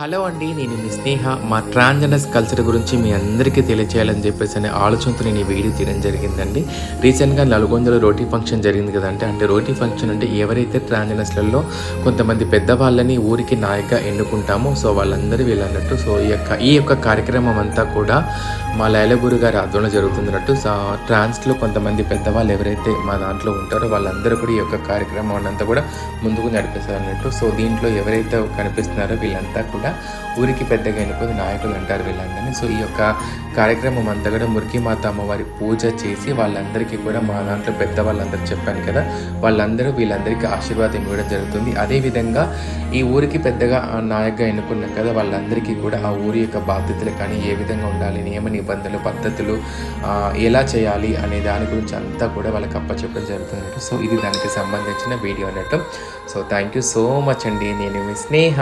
Hello అండి నేను మీ స్నేహ. మా ట్రాన్జెండర్స్ కల్చర్ గురించి మీ అందరికీ తెలియచేయాలని చెప్పేసి అనే ఆలోచనతో నేను ఈ వీడియో తీయడం జరిగిందండి. రీసెంట్గా నల్గొండలో రోటీ ఫంక్షన్ జరిగింది కదంటే అంటే రోటీ ఫంక్షన్ అంటే ఎవరైతే ట్రాన్జెండర్స్లలో కొంతమంది పెద్దవాళ్ళని ఊరికి నాయక ఎన్నుకుంటామో సో వాళ్ళందరూ వీళ్ళన్నట్టు సో ఈ యొక్క ఈ యొక్క కార్యక్రమం అంతా కూడా మా లైలగురు గారి ఆధ్వర్యంలో జరుగుతున్నట్టు సో ట్రాన్స్లో కొంతమంది పెద్దవాళ్ళు ఎవరైతే మా దాంట్లో ఉంటారో వాళ్ళందరూ కూడా ఈ యొక్క కార్యక్రమం అంతా కూడా ముందుకు నడిపిస్తారు అన్నట్టు సో దీంట్లో ఎవరైతే కనిపిస్తున్నారో వీళ్ళంతా కూడా ఊరికి పెద్దగా ఎన్నుకొని నాయకులు అంటారు వీళ్ళందరినీ. సో ఈ యొక్క కార్యక్రమం అంతా కూడా మురికిమాత అమ్మవారి పూజ చేసి వాళ్ళందరికీ కూడా మా దాంట్లో పెద్ద వాళ్ళందరూ చెప్పాను కదా వాళ్ళందరూ వీళ్ళందరికీ ఆశీర్వాదం ఇవ్వడం జరుగుతుంది. అదేవిధంగా ఈ ఊరికి పెద్దగా నాయకుగా ఎన్నుకున్నాం కదా వాళ్ళందరికీ కూడా ఆ ఊరి యొక్క బాధ్యతలు కానీ ఏ విధంగా ఉండాలి నియమ నిబంధనలు పద్ధతులు ఎలా చేయాలి అనే దాని గురించి అంతా కూడా వాళ్ళకి అప్పచెప్పడం జరుగుతుంది సో ఇది దానికి సంబంధించిన వీడియో అన్నట్టు. So thank you so much అండి. నేను మీ స్నేహ.